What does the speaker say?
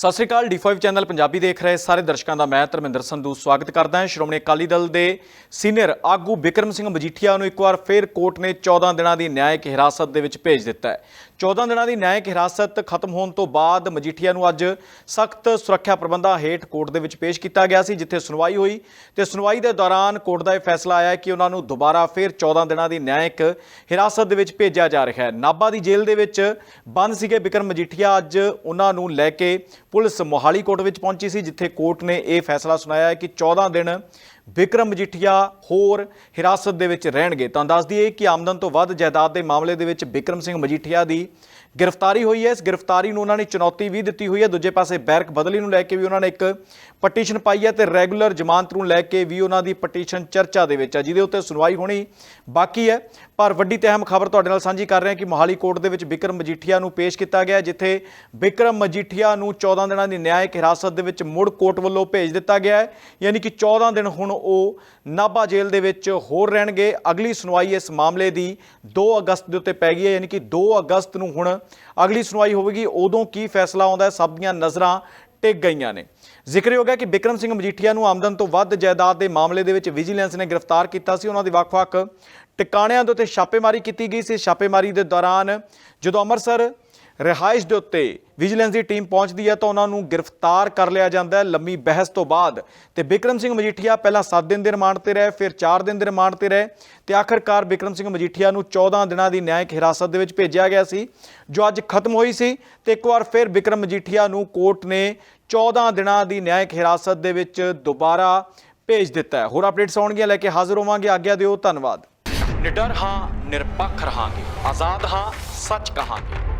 ਸਤਿ ਸ਼੍ਰੀ ਅਕਾਲ D5 channel Punjabi ਦੇਖ ਰਹੇ ਸਾਰੇ ਦਰਸ਼ਕਾਂ ਦਾ ਮੈਂ ਧਰਮਿੰਦਰ ਸੰਧੂ ਸਵਾਗਤ ਕਰਦਾ ਹਾਂ। ਸ਼੍ਰੋਮਣੀ ਅਕਾਲੀ ਦਲ ਦੇ ਸੀਨੀਅਰ ਆਗੂ ਬਿਕਰਮ ਸਿੰਘ ਮਜੀਠੀਆ ਨੂੰ ਇੱਕ ਵਾਰ ਫੇਰ ਕੋਰਟ ਨੇ 14 ਦਿਨਾਂ ਦੀ ਨਿਆਇਕ ਹਿਰਾਸਤ ਦੇ ਵਿੱਚ ਭੇਜ ਦਿੱਤਾ ਹੈ। 14 ਦਿਨਾਂ ਦੀ ਨਿਆਇਕ ਹਿਰਾਸਤ ਖਤਮ ਹੋਣ ਤੋਂ ਬਾਅਦ ਮਜੀਠੀਆ ਨੂੰ ਅੱਜ ਸਖਤ ਸੁਰੱਖਿਆ ਪ੍ਰਬੰਧਾਂ ਹੇਠ ਕੋਰਟ ਦੇ ਵਿੱਚ ਪੇਸ਼ ਕੀਤਾ ਗਿਆ ਸੀ, ਜਿੱਥੇ ਸੁਣਵਾਈ ਹੋਈ ਤੇ ਸੁਣਵਾਈ ਦੇ ਦੌਰਾਨ ਕੋਰਟ ਦਾ ਇਹ ਫੈਸਲਾ ਆਇਆ ਕਿ ਉਹਨਾਂ ਨੂੰ ਦੁਬਾਰਾ ਫੇਰ 14 ਦਿਨਾਂ ਦੀ ਨਿਆਇਕ ਹਿਰਾਸਤ ਦੇ ਵਿੱਚ ਭੇਜਿਆ ਜਾ ਰਿਹਾ ਹੈ। ਨਾਭਾ ਦੀ ਜੇਲ੍ਹ ਦੇ ਵਿੱਚ ਬੰਦ ਸੀਗੇ ਬਿਕਰਮ ਮਜੀਠੀਆ। ਅੱਜ ਉਹਨਾਂ ਨੂੰ ਲੈ ਕੇ ਪੁਲਿਸ ਮੋਹਾਲੀ ਕੋਰਟ ਵਿੱਚ ਪਹੁੰਚੀ ਸੀ, ਜਿੱਥੇ ਕੋਰਟ ਨੇ ਇਹ ਫੈਸਲਾ ਸੁਣਾਇਆ ਹੈ ਕਿ 14 ਦਿਨ ਬਿਕਰਮ ਮਜੀਠੀਆ ਹੋਰ ਹਿਰਾਸਤ ਦੇ ਵਿੱਚ ਰਹਿਣਗੇ। ਤਾਂ ਦੱਸ ਦਈਏ ਕਿ ਆਮਦਨ ਤੋਂ ਵੱਧ ਜਾਇਦਾਦ ਦੇ ਮਾਮਲੇ ਦੇ ਵਿੱਚ ਬਿਕਰਮ ਸਿੰਘ ਮਜੀਠੀਆ ਦੀ ਗ੍ਰਿਫਤਾਰੀ ਹੋਈ ਹੈ। ਇਸ ਗ੍ਰਿਫਤਾਰੀ ਨੂੰ ਉਹਨਾਂ ਨੇ ਚੁਣੌਤੀ ਵੀ ਦਿੱਤੀ ਹੋਈ ਹੈ। ਦੂਜੇ ਪਾਸੇ ਬੈਰਕ ਬਦਲੀ ਨੂੰ ਲੈ ਕੇ ਵੀ ਉਹਨਾਂ ਨੇ ਇੱਕ ਪਟੀਸ਼ਨ ਪਾਈ ਹੈ ਤੇ ਰੈਗੂਲਰ ਜ਼ਮਾਨਤ ਨੂੰ ਲੈ ਕੇ ਵੀ ਉਹਨਾਂ ਦੀ ਪਟੀਸ਼ਨ ਚਰਚਾ ਦੇ ਵਿੱਚ ਹੈ, ਜਿਹਦੇ ਉੱਤੇ ਸੁਣਵਾਈ ਹੋਣੀ ਬਾਕੀ ਹੈ। ਪਰ ਵੱਡੀ ਤੇ ਅਹਿਮ ਖਬਰ ਤੁਹਾਡੇ ਨਾਲ ਸਾਂਝੀ ਕਰ ਰਹੇ ਹਾਂ ਕਿ ਮੋਹਾਲੀ ਕੋਰਟ ਦੇ ਵਿੱਚ ਬਿਕਰਮ ਮਜੀਠੀਆ ਨੂੰ ਪੇਸ਼ ਕੀਤਾ ਗਿਆ ਜਿੱਥੇ ਬਿਕਰਮ ਮਜੀਠੀਆ ਨੂੰ 14 ਦਿਨਾਂ ਦੀ ਨਿਆਇਕ ਹਿਰਾਸਤ ਦੇ ਵਿੱਚ ਮੁੜ ਕੋਰਟ ਵੱਲੋਂ ਭੇਜ ਦਿੱਤਾ ਗਿਆ ਹੈ। ਯਾਨੀ ਕਿ 14 ਦਿਨ ਹੁਣ ਉਹ ਨਾਭਾ ਜੇਲ੍ਹ ਦੇ ਵਿੱਚ ਹੋਰ ਰਹਿਣਗੇ। ਅਗਲੀ ਸੁਣਵਾਈ ਇਸ ਮਾਮਲੇ ਦੀ 2 ਅਗਸਤ ਦੇ ਉੱਤੇ ਪੈ ਗਈ ਹੈ। ਯਾਨੀ ਕਿ 2 ਅਗਸਤ ਨੂੰ ਹੁਣ ਅਗਲੀ ਸੁਣਵਾਈ ਹੋਵੇਗੀ। ਉਦੋਂ ਕੀ ਫੈਸਲਾ ਆਉਂਦਾ ਹੈ, ਸਭ ਦੀਆਂ ਨਜ਼ਰਾਂ ਟਿਕ ਗਈਆਂ ਨੇ। ਜ਼ਿਕਰਯੋਗ ਹੈ ਕਿ ਬਿਕਰਮ ਸਿੰਘ ਮਜੀਠੀਆ ਨੂੰ ਆਮਦਨ ਤੋਂ ਵੱਧ ਜਾਇਦਾਦ ਦੇ ਮਾਮਲੇ ਦੇ ਵਿੱਚ ਵਿਜੀਲੈਂਸ ਨੇ ਗ੍ਰਿਫਤਾਰ ਕੀਤਾ ਸੀ। ਉਹਨਾਂ ਦੇ ਵੱਖ-ਵੱਖ ਟਿਕਾਣਿਆਂ ਦੇ ਉੱਤੇ ਛਾਪੇਮਾਰੀ ਕੀਤੀ ਗਈ ਸੀ। ਛਾਪੇਮਾਰੀ ਦੇ ਦੌਰਾਨ ਜਦੋਂ ਅੰਮ੍ਰਿਤਸਰ ਰਿਹਾਇਸ਼ ਦੇ ਉੱਤੇ ਵਿਜੀਲੈਂਸ ਦੀ ਟੀਮ ਪਹੁੰਚਦੀ ਹੈ ਤਾਂ ਉਹਨਾਂ ਨੂੰ ਗ੍ਰਿਫਤਾਰ ਕਰ ਲਿਆ ਜਾਂਦਾ ਹੈ ਲੰਮੀ ਬਹਿਸ ਤੋਂ ਬਾਅਦ। ਤੇ ਬਿਕਰਮ ਸਿੰਘ ਮਜੀਠੀਆ ਪਹਿਲਾਂ 7 ਦਿਨ ਦੇ ਰਿਮਾਂਡ ਤੇ ਰਹੇ, ਫਿਰ 4 ਦਿਨ ਦੇ ਰਿਮਾਂਡ ਤੇ ਰਹੇ ਤੇ ਆਖਰਕਾਰ ਬਿਕਰਮ ਸਿੰਘ ਮਜੀਠੀਆ ਨੂੰ 14 ਦਿਨਾਂ ਦੀ ਨਿਆਇਕ ਹਿਰਾਸਤ ਦੇ ਵਿੱਚ ਭੇਜਿਆ ਗਿਆ ਸੀ, ਜੋ ਅੱਜ ਖਤਮ ਹੋਈ ਸੀ ਤੇ ਇੱਕ ਵਾਰ ਫਿਰ ਬਿਕਰਮ ਮਜੀਠੀਆ ਨੂੰ ਕੋਰਟ ਨੇ 14 ਦਿਨਾਂ ਦੀ ਨਿਆਇਕ ਹਿਰਾਸਤ ਦੇ ਵਿੱਚ ਦੁਬਾਰਾ ਭੇਜ ਦਿੱਤਾ ਹੈ। ਹੋਰ ਅਪਡੇਟਸ ਆਉਣਗੀਆਂ, ਲੈ ਕੇ ਹਾਜ਼ਰ ਹੋਵਾਂਗੇ। ਆਗਿਆ ਦਿਓ, ਧੰਨਵਾਦ। ਨਿਡਰ ਹਾਂ, ਨਿਰਪੱਖ ਰਹਾਂਗੇ। ਆਜ਼ਾਦ ਹਾਂ, ਸੱਚ ਕਹਾਂਗੇ।